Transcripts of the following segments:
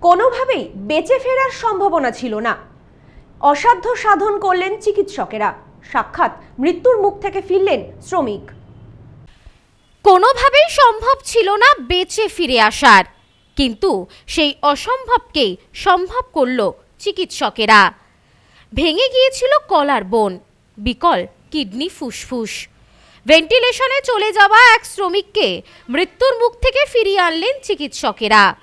কোনোভাবেই বেঁচে ফেরার সম্ভাবনা ছিল না। অসাধ্য সাধন করলেন চিকিৎসকেরা। সাক্ষাৎ মৃত্যুর মুখ থেকে ফিরলেন শ্রমিক। কোনোভাবেই সম্ভব ছিল না বেঁচে ফিরে আসার। কিন্তু সেই অসম্ভবকেই সম্ভব করল চিকিৎসকেরা। ভেঙে গিয়েছিল কলার বোন, বিকল কিডনি ফুসফুস। ভেন্টিলেশনে চলে যাওয়া এক শ্রমিককে মৃত্যুর মুখ থেকে ফিরিয়ে আনলেন চিকিৎসকেরা।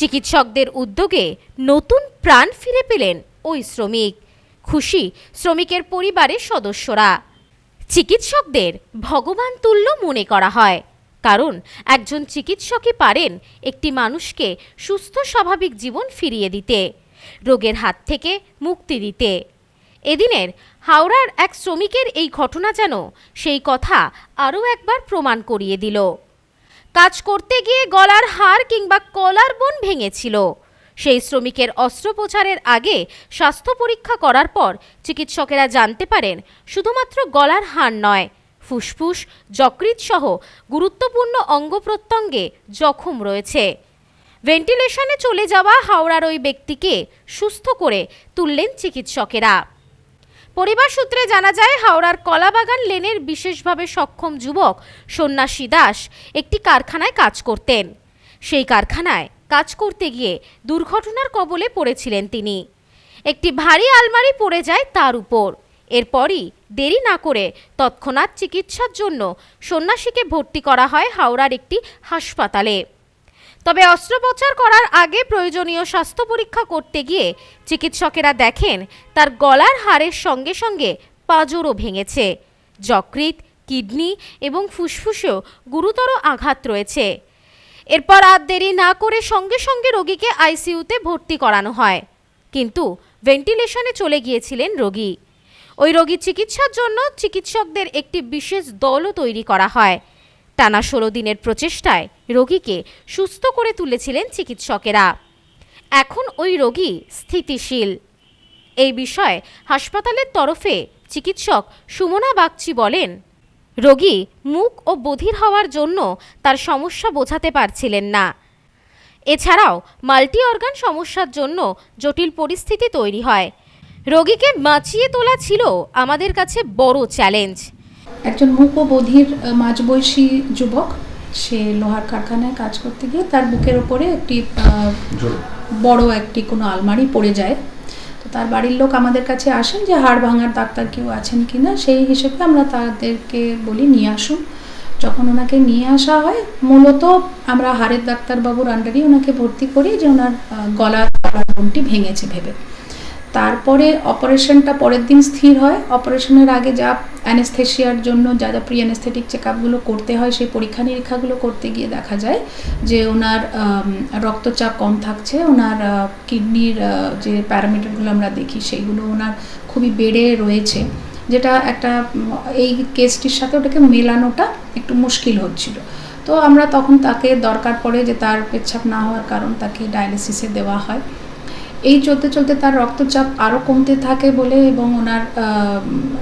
চিকিৎসকদের উদ্যোগে নতুন প্রাণ ফিরে পেলেন ওই শ্রমিক। খুশি শ্রমিকের পরিবারের সদস্যরা। চিকিৎসকদের ভগবান তুল্য মনে করা হয়, কারণ একজন চিকিৎসকই পারেন একটি মানুষকে সুস্থ স্বাভাবিক জীবন ফিরিয়ে দিতে, রোগের হাত থেকে মুক্তি দিতে। এদিনের হাওড়ার এক শ্রমিকের এই ঘটনা যেন সেই কথা আরও একবার প্রমাণ করিয়ে দিল। কাজ করতে গিয়ে গলার হার কিংবা কলার বোন ভেঙেছিল। সেই শ্রমিকের অস্ত্রোপচারের আগে স্বাস্থ্য পরীক্ষা করার পর চিকিৎসকেরা জানতে পারেন, শুধুমাত্র গলার হার নয়, ফুসফুস যকৃৎ সহ গুরুত্বপূর্ণ অঙ্গ প্রত্যঙ্গে জখম রয়েছে। ভেন্টিলেশনে চলে যাওয়া হাওড়ার ওই ব্যক্তিকে সুস্থ করে তুললেন চিকিৎসকেরা। পরিবার সূত্রে জানা যায়, হাওড়ার কলাবাগান লেনের বিশেষভাবে সক্ষম যুবক সন্ন্যাসী দাস একটি কারখানায় কাজ করতেন। সেই কারখানায় কাজ করতে গিয়ে দুর্ঘটনার কবলে পড়েছিলেন তিনি। একটি ভারী আলমারি পড়ে যায় তার উপর। এরপরই দেরি না করে তৎক্ষণাৎ চিকিৎসার জন্য সন্ন্যাসীকে ভর্তি করা হয় হাওড়ার একটি হাসপাতালে। তবে অস্ত্রোপচার করার আগে প্রয়োজনীয় স্বাস্থ্য পরীক্ষা করতে গিয়ে চিকিৎসকেরা দেখেন তার গলার হাড়ের সঙ্গে সঙ্গে পাঁজরও ভেঙেছে। যকৃৎ, কিডনি এবং ফুসফুসেও গুরুতর আঘাত রয়েছে। এরপর আর দেরি না করে সঙ্গে সঙ্গে রোগীকে আইসিইউতে ভর্তি করানো হয়। কিন্তু ভেন্টিলেশনে চলে গিয়েছিলেন রোগী। ওই রোগীর চিকিৎসার জন্য চিকিৎসকদের একটি বিশেষ দলও তৈরি করা হয়। টানা ষোলো দিনের প্রচেষ্টায় রোগীকে সুস্থ করে তুলেছিলেন চিকিৎসকেরা। এখন ওই রোগী স্থিতিশীল। এই বিষয়ে হাসপাতালের তরফে চিকিৎসক সুমনা বাগচি বলেন, রোগী মুখ ও বধির হওয়ার জন্য তার সমস্যা বোঝাতে পারছিলেন না। এছাড়াও মাল্টি অর্গান সমস্যার জন্য জটিল পরিস্থিতি তৈরি হয়। রোগীকে বাঁচিয়ে তোলা ছিল আমাদের কাছে বড় চ্যালেঞ্জ। একজন মূক ও বধির মাঝবয়সী যুবক সে লোহার কারখানায় কাজ করতে গিয়ে তার বুকের ওপরে একটি বড় একটি কোনো আলমারি পড়ে যায়। তো তার বাড়ির লোক আমাদের কাছে আসেন যে হাড় ভাঙার ডাক্তার কেউ আছেন কি না? সেই হিসেবে আমরা তাদেরকে বলি নিয়ে আসুন। যখন ওনাকে নিয়ে আসা হয় মূলত আমরা হাড়ের ডাক্তারবাবুর আন্ডারেই ওনাকে ভর্তি করি যে ওনার গলার বোনটি ভেঙেছে ভেবে। তারপরে অপারেশনটা পরের দিন স্থির হয়। অপারেশনের আগে যা অ্যানেস্থেশিয়ার জন্য যা যা প্রি অ্যানেস্থেটিক চেক আপগুলো করতে হয়, সেই পরীক্ষা নিরীক্ষাগুলো করতে গিয়ে দেখা যায় যে ওনার রক্তচাপ কম থাকছে, ওনার কিডনির যে প্যারামিটারগুলো আমরা দেখি সেইগুলো ওনার খুবই বেড়ে রয়েছে। যেটা একটা এই কেসটির সাথে ওটাকে মেলানোটা একটু মুশকিল হচ্ছিল। তো আমরা তখন তাকে দরকার পড়ে যে তার পেচ্ছাপ না হওয়ার কারণ তাকে ডায়ালিসিসে দেওয়া হয়। এই চলতে চলতে তার রক্তচাপ আরও কমতে থাকে বলে এবং ওনার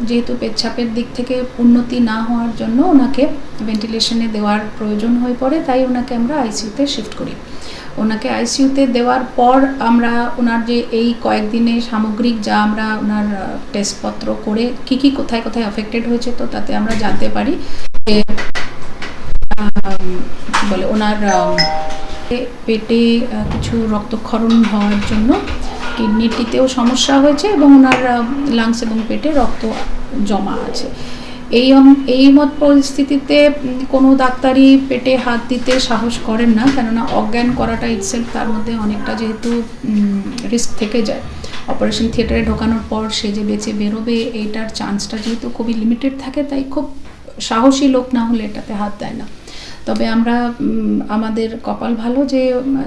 যেহেতু পেচ্ছাপের দিক থেকে উন্নতি না হওয়ার জন্য ওনাকে ভেন্টিলেশনে দেওয়ার প্রয়োজন হয়ে পড়ে, তাই ওনাকে আমরা আইসিইউতে শিফট করি। ওনাকে আইসিইউতে দেওয়ার পর আমরা ওনার যে এই কয়েকদিনে সামগ্রিক যা আমরা ওনার টেস্টপত্র করে কি কি কোথায় কোথায় অ্যাফেক্টেড হয়েছে তো তাতে আমরা জানতে পারি যে বলে, ওনার পেটে কিছু রক্তক্ষরণ হওয়ার জন্য কিডনিটিতেও সমস্যা হয়েছে এবং ওনার লাংস এবং পেটে রক্ত জমা আছে। এই এই মত পরিস্থিতিতে কোনো ডাক্তারই পেটে হাত দিতে সাহস করেন না, কেননা অজ্ঞান করাটা ইটসেলফ তার মধ্যে অনেকটা যেহেতু রিস্ক থেকে যায়। অপারেশন থিয়েটারে ঢোকানোর পর সে যে বেঁচে বেরোবে, এইটার চান্সটা যেহেতু খুবই লিমিটেড থাকে, তাই খুব সাহসী লোক না হলে এটাতে হাত দেয় না। তবে আমরা আমাদের কপাল ভালো যে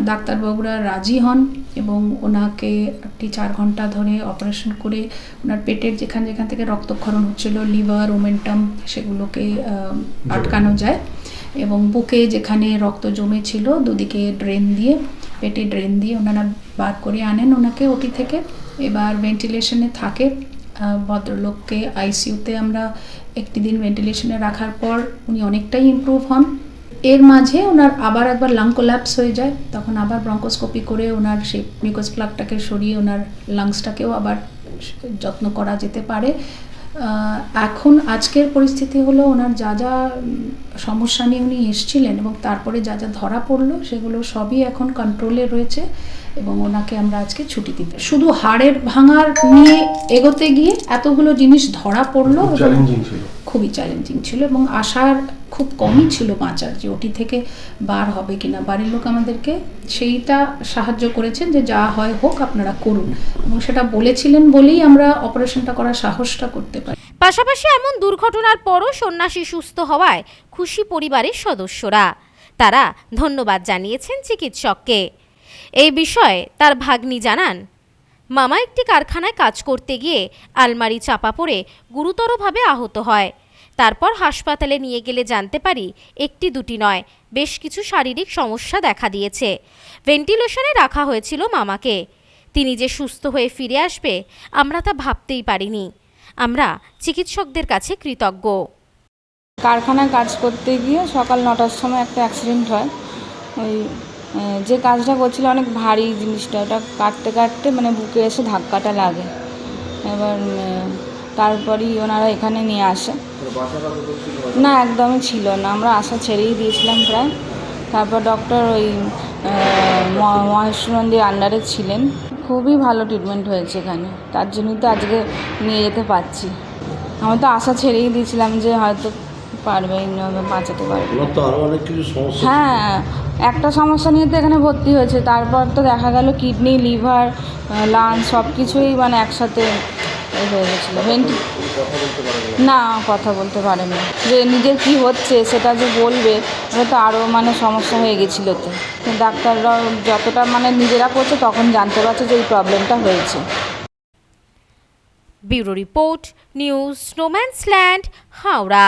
ডাক্তারবাবুরা রাজি হন এবং ওনাকে একটি চার ঘণ্টা ধরে অপারেশন করে ওনার পেটের যেখান যেখান থেকে রক্তক্ষরণ হচ্ছিল লিভার ওমেন্টাম সেগুলোকে আটকানো যায় এবং বুকে যেখানে রক্ত জমেছিল দুদিকে ড্রেন দিয়ে পেটে ড্রেন দিয়ে ওনারা বার করে আনেন ওনাকে ওটি থেকে। এবার ভেন্টিলেশনে থাকে ভদ্রলোককে আইসিইউতে আমরা একটি দিন ভেন্টিলেশনে রাখার পর উনি অনেকটাই ইমপ্রুভ হন। এর মাঝে ওনার আবার একবার লাং কোল্যাপস হয়ে যায়, তখন আবার ব্রঙ্কোস্কোপি করে ওনার সেই মিউকাস প্লাগটাকে সরিয়ে ওনার লাংসটাকেও আবার যত্ন করা যেতে পারে। এখন আজকের পরিস্থিতি হলো ওনার যা যা সমস্যা নিয়ে উনি এসছিলেন এবং তারপরে যা যা ধরা পড়ল, সেগুলো সবই এখন কন্ট্রোলে রয়েছে। এবং ওনাকে আমরা আজকে ছুটি দিতে। শুধু হাড়ের ভাঙার নিয়ে এগোতে গিয়ে এতগুলো জিনিস ধরা পড়ল এবং খুবই চ্যালেঞ্জিং ছিল এবং আশার খুব কমই ছিল বাঁচার যে ওটি থেকে বার হবে কিনা। বাড়ির লোক আমাদেরকে সেইটা সাহায্য করেছেন যে যা হয় হোক আপনারা করুন এবং সেটা বলেছিলেন বলেই আমরা অপারেশনটা করার সাহসটা করতে পারি। পাশাপাশি এমন দুর্ঘটনার পরও সন্ন্যাসী সুস্থ হওয়ায় খুশি পরিবারের সদস্যরা। তারা ধন্যবাদ জানিয়েছেন চিকিৎসককে। এই বিষয়ে তার ভাগ্নি জানান, মামা একটি কারখানায় কাজ করতে গিয়ে আলমারি চাপা পড়ে গুরুতরভাবে আহত হয়। তারপর হাসপাতালে নিয়ে গেলে জানতে পারি একটি দুটি নয়, বেশ কিছু শারীরিক সমস্যা দেখা দিয়েছে। ভেন্টিলেশনে রাখা হয়েছিল মামাকে। তিনি যে সুস্থ হয়ে ফিরে আসবে, আমরা তা ভাবতেই পারিনি। আমরা চিকিৎসকদের কাছে কৃতজ্ঞ। কারখানায় কাজ করতে গিয়ে সকাল নটার সময় একটা অ্যাক্সিডেন্ট হয়। ওই যে কাজটা করছিল অনেক ভারী জিনিসটা ওটা কাটতে কাটতে মানে বুকে এসে ধাক্কাটা লাগে। এবার তারপরেই ওনারা এখানে নিয়ে আসে। না একদমই ছিল না আমরা আশা ছেড়েই দিয়েছিলাম প্রায়। তারপর ডক্টর ওই আহ, ম- মহেশ্বর মন্দির আন্ডারে ছিলেন। খুবই ভালো ট্রিটমেন্ট হয়েছে এখানে তার জন্যই তো আজকে নিয়ে যেতে পারছি। আমরা তো আশা ছেড়েই দিয়েছিলাম যে হয়তো পারবে ইনভাবে বাঁচাতে পারবে। ওনার তো আরও অনেক কিছু সমস্যা হ্যাঁ একটা সমস্যা নিয়ে তো এখানে ভর্তি হয়েছে। তারপর তো দেখা গেল কিডনি লিভার লাঞ্চ সব কিছুই মানে একসাথে হয়ে গেছিল। ভেন্টি না কথা বলতে পারে না যে নিজের কি হচ্ছে সেটা যে বলবে ওটা তো আরও মানে সমস্যা হয়ে গেছিল তো। তো ডাক্তাররা যতটা মানে নিজেরা করছে তখন জানতে পারছে যে এই প্রবলেমটা হয়েছে। ব্যুরো রিপোর্ট নিউজ স্নোম্যান্সল্যান্ড হাওড়া।